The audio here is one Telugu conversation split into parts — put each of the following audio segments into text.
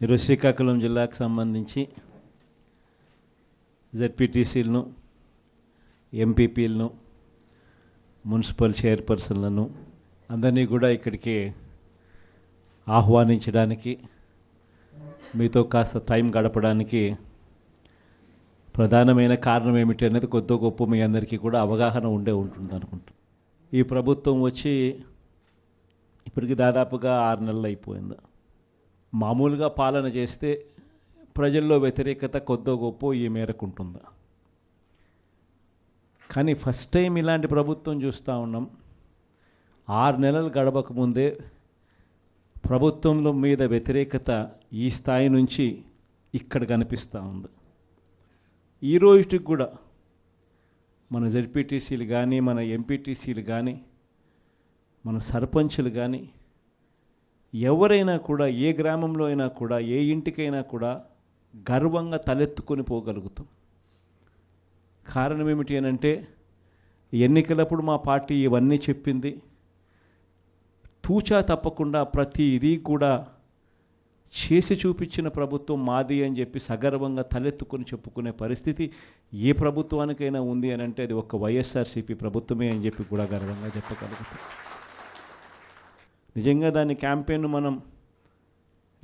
ఈరోజు శ్రీకాకుళం జిల్లాకు సంబంధించి జెడ్పీటీసీలను ఎంపీపీలను మున్సిపల్ చైర్పర్సన్లను అందరినీ కూడా ఇక్కడికి ఆహ్వానించడానికి మీతో కాస్త టైం గడపడానికి ప్రధానమైన కారణం ఏమిటి అనేది కొద్ది గొప్ప మీ అందరికీ కూడా అవగాహన ఉండే ఉంటుంది అనుకుంటా. ఈ ప్రభుత్వం వచ్చి ఇప్పటికి దాదాపుగా ఆరు నెలలు అయిపోయింది. మామూలుగా పాలన చేస్తే ప్రజల్లో వ్యతిరేకత కొద్దో గొప్ప ఈ మేరకు ఉంటుందా? కానీ ఫస్ట్ టైం ఇలాంటి ప్రభుత్వం చూస్తూ ఉన్నాం. ఆరు నెలలు గడవక ముందే ప్రభుత్వంలో మీద వ్యతిరేకత ఈ స్థాయి నుంచి ఇక్కడ కనిపిస్తూ ఉంది. ఈ రోజుకి కూడా మన జడ్పీటీసీలు కానీ మన ఎంపీటీసీలు కానీ మన సర్పంచులు కానీ ఎవరైనా కూడా ఏ గ్రామంలో అయినా కూడా ఏ ఇంటికైనా కూడా గర్వంగా తలెత్తుకొని పోగలుగుతాం. కారణం ఏమిటి అని అంటే ఎన్నికలప్పుడు మా పార్టీ ఇవన్నీ చెప్పింది. తూచా తప్పకుండా ప్రతి ఇది కూడా చేసి చూపించిన ప్రభుత్వం మాది అని చెప్పి సగర్వంగా తలెత్తుకొని చెప్పుకునే పరిస్థితి ఏ ప్రభుత్వానికైనా ఉంది అని అంటే అది ఒక వైఎస్ఆర్సీపీ ప్రభుత్వమే అని చెప్పి కూడా గర్వంగా చెప్పగలుగుతాం. నిజంగా దాని క్యాంపెయిన్ మనం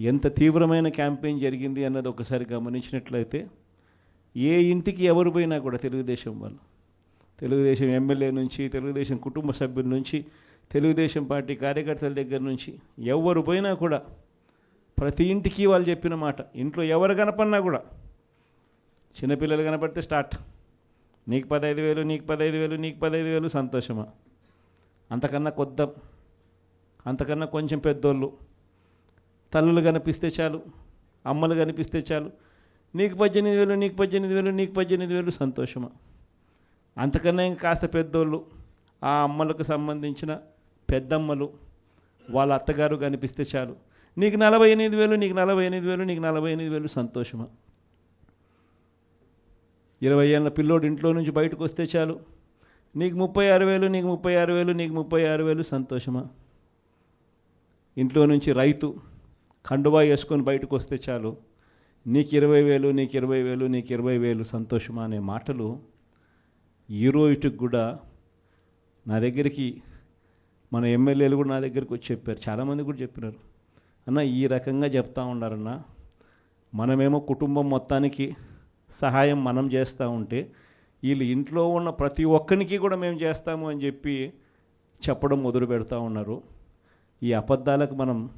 ఎంత తీవ్రమైన క్యాంపెయిన్ జరిగింది అన్నది ఒకసారి గమనించినట్లయితే ఏ ఇంటికి ఎవరు పోయినా కూడా తెలుగుదేశం వాళ్ళు తెలుగుదేశం ఎమ్మెల్యే నుంచి తెలుగుదేశం కుటుంబ సభ్యుల నుంచి తెలుగుదేశం పార్టీ కార్యకర్తల దగ్గర నుంచి ఎవరు పోయినా కూడా ప్రతి ఇంటికి వాళ్ళు చెప్పిన మాట ఇంట్లో ఎవరు కనపడినా కూడా చిన్నపిల్లలు కనపడితే స్టార్ట్. నీకు పదహైదు వేలు నీకు పదహైదు వేలు నీకు పదహైదు వేలు సంతోషమా? అంతకన్నా కొద్దాం. అంతకన్నా కొంచెం పెద్దోళ్ళు. తల్లులు కనిపిస్తే చాలు అమ్మలు కనిపిస్తే చాలు. నీకు పద్దెనిమిది వేలు నీకు పద్దెనిమిది వేలు నీకు పద్దెనిమిది వేలు సంతోషమా? అంతకన్నా ఇంకా కాస్త పెద్దోళ్ళు ఆ అమ్మలకు సంబంధించిన పెద్దమ్మలు వాళ్ళ అత్తగారు కనిపిస్తే చాలు. నీకు నలభై ఎనిమిది వేలు నీకు నలభై ఎనిమిది వేలు నీకు నలభై ఎనిమిది వేలు సంతోషమా? ఇరవై ఏళ్ళ పిల్లోడు ఇంట్లో నుంచి బయటకు వస్తే చాలు. నీకు ముప్పై ఆరు వేలు నీకు ముప్పై ఆరు వేలు నీకు ముప్పై ఆరు వేలు సంతోషమా? ఇంట్లో నుంచి రైతు కండువా వేసుకొని బయటకు వస్తే చాలు నీకు ఇరవై వేలు నీకు ఇరవై వేలు నీకు ఇరవై వేలు సంతోషమా అనే మాటలు ఈ రోజుకి కూడా నా దగ్గరికి మన ఎమ్మెల్యేలు కూడా నా దగ్గరికి వచ్చి చెప్పారు. చాలామంది కూడా చెప్పినారు. అన్న ఈ రకంగా చెప్తా ఉన్నారన్న మనమేమో కుటుంబం మొత్తానికి సహాయం మనం చేస్తూ ఉంటే వీళ్ళు ఇంట్లో ఉన్న ప్రతి ఒక్కరికి కూడా మేము చేస్తాము అని చెప్పి చెప్పడం మొదలు పెడతా ఉన్నారు. ఈ అబద్ధాలకు మనం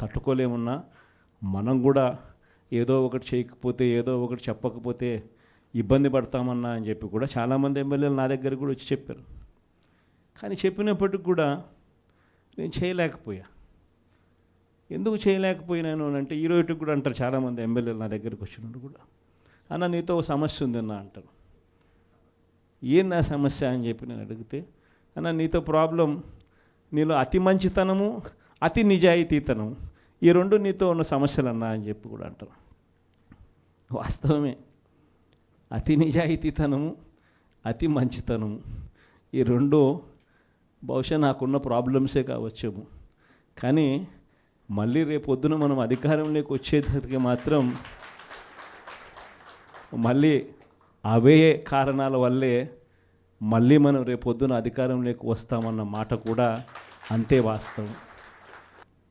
తట్టుకోలేమున్నా మనం కూడా ఏదో ఒకటి చేయకపోతే ఏదో ఒకటి చెప్పకపోతే ఇబ్బంది పడతామన్నా అని చెప్పి కూడా చాలామంది ఎమ్మెల్యేలు నా దగ్గర కూడా వచ్చి చెప్పారు. కానీ చెప్పినప్పటికి కూడా నేను చేయలేకపోయా. ఎందుకు చేయలేకపోయినాను అని అంటే ఈ రోజుకి కూడా అంటారు చాలామంది ఎమ్మెల్యేలు నా దగ్గరికి వచ్చినప్పుడు కూడా. అన్న నీతో ఒక సమస్య ఉందన్న అంటారు. ఏం నా సమస్య? అని చెప్పి నేను అడిగితే అన్న నీతో ప్రాబ్లం నీలో అతి మంచితనము అతి నిజాయితీతనం ఈ రెండు నీతో ఉన్న సమస్యలు అన్నా అని చెప్పి కూడా అంటారు. వాస్తవమే. అతి నిజాయితీతనము అతి మంచితనము. ఈ రెండు బహుశా నాకున్న ప్రాబ్లమ్సే కావచ్చేమో. కానీ మళ్ళీ రేపొద్దున మనం అధికారంలోకి వచ్చేసరికి మాత్రం మళ్ళీ అవే కారణాల వల్లే మళ్ళీ మనం రేపు పొద్దున అధికారంలోకి వస్తామన్న మాట కూడా అంతే వాస్తవం.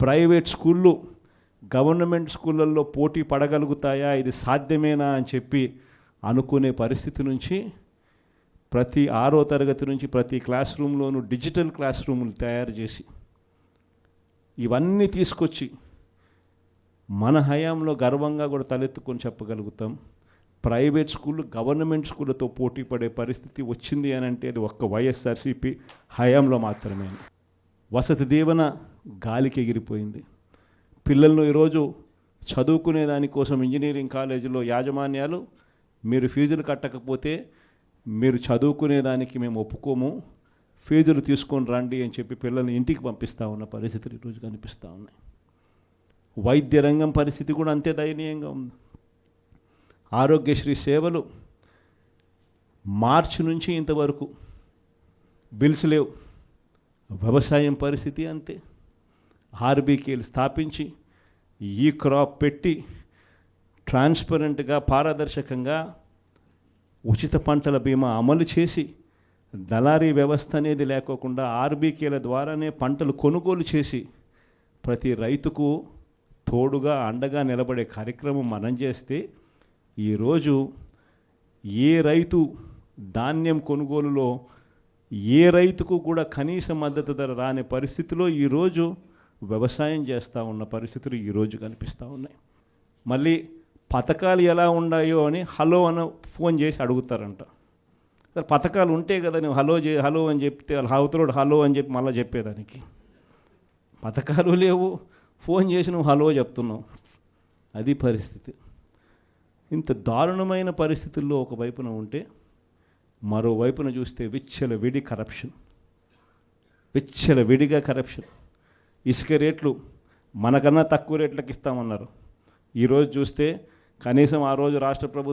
ప్రైవేట్ స్కూళ్ళు గవర్నమెంట్ స్కూళ్ళల్లో పోటీ పడగలుగుతాయా? ఇది సాధ్యమేనా అని చెప్పి అనుకునే పరిస్థితి నుంచి ప్రతి ఆరో తరగతి నుంచి ప్రతి క్లాస్ రూమ్లోనూ డిజిటల్ క్లాస్ రూములు తయారు చేసి ఇవన్నీ తీసుకొచ్చి మన హయాంలో గర్వంగా కూడా తలెత్తుకొని చెప్పగలుగుతాం. ప్రైవేట్ స్కూళ్ళు గవర్నమెంట్ స్కూళ్ళతో పోటీ పడే పరిస్థితి వచ్చింది అని అంటే అది ఒక్క వైఎస్ఆర్సీపీ హయాంలో మాత్రమే. వసతి దీవెన గాలికి ఎగిరిపోయింది. పిల్లలను ఈరోజు చదువుకునే దానికోసం ఇంజనీరింగ్ కాలేజీలో యాజమాన్యాలు మీరు ఫీజులు కట్టకపోతే మీరు చదువుకునే దానికి మేము ఒప్పుకోము. ఫీజులు తీసుకొని రండి అని చెప్పి పిల్లల్ని ఇంటికి పంపిస్తూ ఉన్న పరిస్థితులు ఈరోజు కనిపిస్తూ ఉన్నాయి. వైద్య రంగం పరిస్థితి కూడా అంతే దయనీయంగా ఉంది. ఆరోగ్యశ్రీ సేవలు మార్చి నుంచి ఇంతవరకు బిల్స్ లేవు. వ్యవసాయం పరిస్థితి అంతే. ఆర్బీకేలు స్థాపించి ఈ క్రాప్ పెట్టి ట్రాన్స్పరెంట్గా పారదర్శకంగా ఉచిత పంటల బీమా అమలు చేసి దళారీ వ్యవస్థ అనేది లేకోకుండా ఆర్బీకేల ద్వారానే పంటలు కొనుగోలు చేసి ప్రతి రైతుకు తోడుగా అండగా నిలబడే కార్యక్రమం మనం చేస్తే ఈరోజు ఏ రైతు ధాన్యం కొనుగోలులో ఏ రైతుకు కూడా కనీస మద్దతు ధర రాని పరిస్థితిలో ఈరోజు వ్యవసాయం చేస్తూ ఉన్న పరిస్థితులు ఈరోజు కనిపిస్తూ ఉన్నాయి. మళ్ళీ పథకాలు ఎలా ఉన్నాయో అని హలో అని ఫోన్ చేసి అడుగుతారంట. పథకాలు ఉంటే కదా నువ్వు హలో చే హలో అని చెప్తే హౌతరోడు హలో అని చెప్పి మళ్ళీ చెప్పేదానికి. పథకాలు లేవు ఫోన్ చేసి నువ్వు హలో చెప్తున్నావు. అది పరిస్థితి. ఇంత దారుణమైన పరిస్థితుల్లో ఒకవైపున ఉంటే మరోవైపున చూస్తే విచ్చల విడి కరప్షన్ విచ్చల విడిగా కరప్షన్ ఇసుక రేట్లు మనకన్నా తక్కువ రేట్లకు ఇస్తామన్నారు. ఈరోజు చూస్తే కనీసం ఆ రోజు రాష్ట్ర ప్రభుత్వం